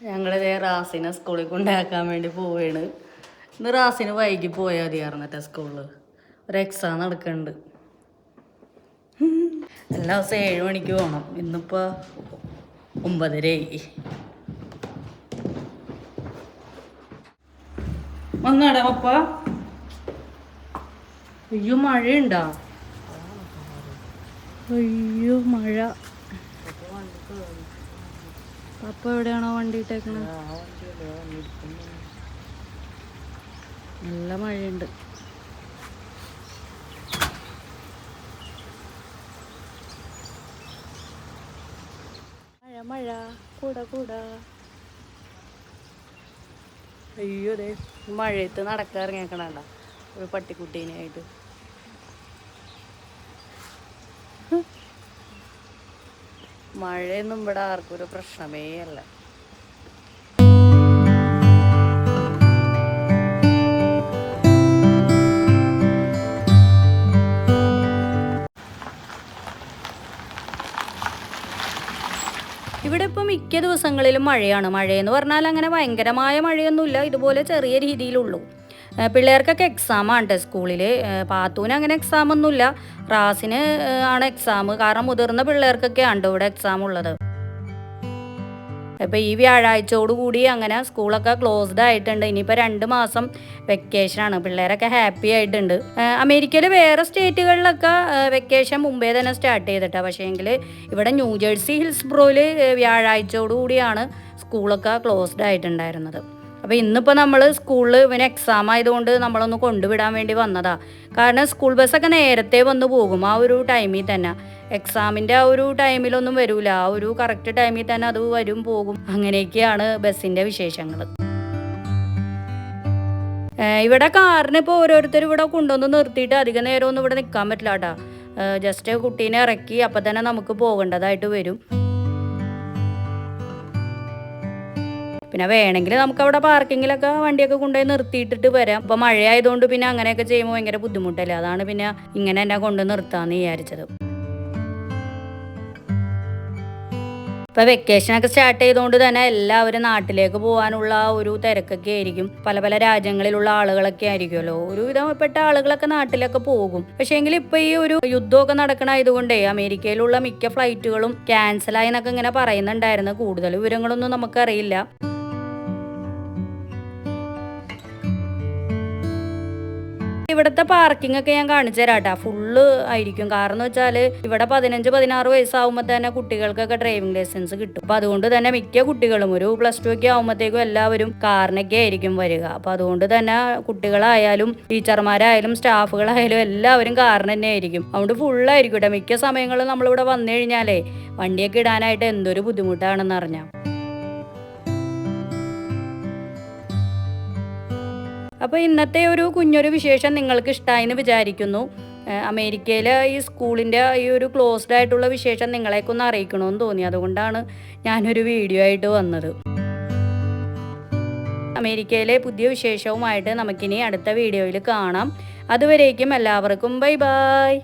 ഞങ്ങളിതേ റാസിനെ സ്കൂളിൽ കൊണ്ടാക്കാൻ വേണ്ടി പോവുകയാണ് ഇന്ന് റാസിന് വൈകി പോയാൽ മതിയായിരുന്നട്ടെ സ്കൂളിൽ ഒരു എക്സാം നടക്കുന്നുണ്ട് എല്ലാ ദിവസവും ഏഴ് മണിക്ക് പോകണം ഇന്നിപ്പോൾ ഒമ്പതരയായി. വന്നാടാ പപ്പ. അയ്യോ മഴയുണ്ടോ? അയ്യോ മഴ. പപ്പ എവിടെയാണോ വണ്ടി ഇട്ടേക്കണത് നല്ല മഴയുണ്ട്. മഴ മഴ കൂട കൂട. അയ്യോ അതെ മഴയത്ത് നടക്കാറിങ്ങേക്കണണ്ട ഒരു പട്ടിക്കുട്ടീനായിട്ട് മഴയൊന്നും ഇവിടെ ആർക്കും ഒരു പ്രശ്നമേ അല്ല. ഇവിടെ ഇപ്പോൾ മിക്ക ദിവസങ്ങളിലും മഴയാണ്. മഴയെന്ന് പറഞ്ഞാൽ അങ്ങനെ ഭയങ്കരമായ മഴയൊന്നുമില്ല. ഇതുപോലെ ചെറിയ രീതിയിലുള്ളൂ. പിള്ളേർക്കൊക്കെ എക്സാമാണ് കേട്ടോ സ്കൂളിൽ പാത്തൂന് അങ്ങനെ എക്സാമൊന്നുമില്ല റാസിന് ആണ് എക്സാം കാരണം മുതിർന്ന പിള്ളേർക്കൊക്കെ ഉണ്ട് ഇവിടെ എക്സാം ഉള്ളത്. ഇപ്പോൾ ഈ വ്യാഴാഴ്ചയോട് കൂടി അങ്ങനെ സ്കൂളൊക്കെ ക്ലോസ്ഡ് ആയിട്ടുണ്ട്. ഇനിയിപ്പോൾ രണ്ട് മാസം വെക്കേഷനാണ് പിള്ളേരൊക്കെ ഹാപ്പി ആയിട്ടുണ്ട്. അമേരിക്കയിൽ വേറെ സ്റ്റേറ്റുകളിലൊക്കെ വെക്കേഷൻ മുമ്പേ തന്നെ സ്റ്റാർട്ട് ചെയ്തിട്ടാണ് പക്ഷേ എങ്കിൽ ഇവിടെ ന്യൂജേഴ്സി ഹിൽസ്ബ്രോയിൽ വ്യാഴാഴ്ചയോട് കൂടിയാണ് സ്കൂളൊക്കെ ക്ലോസ്ഡ് ആയിട്ടുണ്ടായിരുന്നത്. അപ്പോൾ ഇന്നിപ്പോൾ നമ്മൾ സ്കൂളിൽ ഇവന് എക്സാം ആയതുകൊണ്ട് നമ്മളൊന്ന് കൊണ്ടുവിടാൻ വേണ്ടി വന്നതാ. കാരണം സ്കൂൾ ബസ്സൊക്കെ നേരത്തെ വന്ന് പോകും ആ ഒരു ടൈമിൽ തന്നെ. എക്സാമിന്റെ ആ ഒരു ടൈമിലൊന്നും വരില്ല ആ ഒരു കറക്റ്റ് ടൈമിൽ തന്നെ അത് വരും പോകും. അങ്ങനെയൊക്കെയാണ് ബസ്സിന്റെ വിശേഷങ്ങൾ ഇവിടെ കാറിന് ഇപ്പോൾ ഓരോരുത്തർ ഇവിടെ കൊണ്ടുവന്ന് നിർത്തിയിട്ട് അധിക നേരമൊന്നും ഇവിടെ നിൽക്കാൻ പറ്റില്ല കേട്ടോ. ജസ്റ്റ് കുട്ടീനെ ഇറക്കി അപ്പം തന്നെ നമുക്ക് പോകേണ്ടതായിട്ട് വരും. പിന്നെ വേണമെങ്കിൽ നമുക്ക് അവിടെ പാർക്കിങ്ങിലൊക്കെ വണ്ടിയൊക്കെ കൊണ്ടുപോയി നിർത്തിയിട്ടിട്ട് വരാം. ഇപ്പം മഴയായതുകൊണ്ട് പിന്നെ അങ്ങനെയൊക്കെ ചെയ്യുമ്പോൾ ഭയങ്കര ബുദ്ധിമുട്ടല്ലേ? അതാണ് പിന്നെ ഇങ്ങനെ എന്നെ കൊണ്ട് നിർത്താമെന്ന് വിചാരിച്ചത്. ഇപ്പൊ വെക്കേഷനൊക്കെ സ്റ്റാർട്ട് ചെയ്തുകൊണ്ട് തന്നെ എല്ലാവരും നാട്ടിലേക്ക് പോകാനുള്ള ഒരു തിരക്കൊക്കെ ആയിരിക്കും. പല പല രാജ്യങ്ങളിലുള്ള ആളുകളൊക്കെ ആയിരിക്കുമല്ലോ. ഒരുവിധപ്പെട്ട ആളുകളൊക്കെ നാട്ടിലൊക്കെ പോകും. പക്ഷേ എങ്കിൽ ഇപ്പൊ ഈ ഒരു യുദ്ധമൊക്കെ നടക്കണ ആയതുകൊണ്ടേ അമേരിക്കയിലുള്ള മിക്ക ഫ്ലൈറ്റുകളും ക്യാൻസലായി എന്നൊക്കെ ഇങ്ങനെ പറയുന്നുണ്ടായിരുന്നു. കൂടുതൽ വിവരങ്ങളൊന്നും നമുക്കറിയില്ല. ഇവിടുത്തെ പാർക്കിംഗ് ഒക്കെ ഞാൻ കാണിച്ചു തരാം കേട്ടോ ഫുള്ള് ആയിരിക്കും. കാരണം വെച്ചാൽ ഇവിടെ പതിനഞ്ച് പതിനാറ് വയസ്സാവുമ്പോൾ തന്നെ കുട്ടികൾക്കൊക്കെ ഡ്രൈവിംഗ് ലൈസൻസ് കിട്ടും. അപ്പൊ അതുകൊണ്ട് തന്നെ മിക്ക കുട്ടികളും ഒരു പ്ലസ് ടു ഒക്കെ ആവുമ്പോഴത്തേക്കും എല്ലാവരും കാറിനൊക്കെ ആയിരിക്കും വരിക. അപ്പൊ അതുകൊണ്ട് തന്നെ കുട്ടികളായാലും ടീച്ചർമാരായാലും സ്റ്റാഫുകളായാലും എല്ലാവരും കാറിന് തന്നെ ആയിരിക്കും. അതുകൊണ്ട് ഫുള്ളായിരിക്കും മിക്ക സമയങ്ങളും നമ്മളിവിടെ വന്നു കഴിഞ്ഞാലേ വണ്ടിയൊക്കെ ഇടാനായിട്ട് എന്തൊരു ബുദ്ധിമുട്ടാണെന്ന് അറിഞ്ഞാൽ അപ്പോൾ ഇന്നത്തെ ഒരു കുഞ്ഞൊരു വിശേഷം നിങ്ങൾക്ക് ഇഷ്ടമായെന്ന് വിചാരിക്കുന്നു. അമേരിക്കയിലെ ഈ സ്കൂളിന്റെ ഈ ഒരു ക്ലോസ്ഡ് ആയിട്ടുള്ള വിശേഷം നിങ്ങളെക്കൊന്ന് അറിയിക്കണമെന്ന് തോന്നി. അതുകൊണ്ടാണ് ഞാനൊരു വീഡിയോ ആയിട്ട് വന്നത്. അമേരിക്കയിലെ പുതിയ വിശേഷവുമായിട്ട് നമുക്കിനി അടുത്ത വീഡിയോയിൽ കാണാം. അതുവരേക്കും എല്ലാവർക്കും ബൈ ബൈ.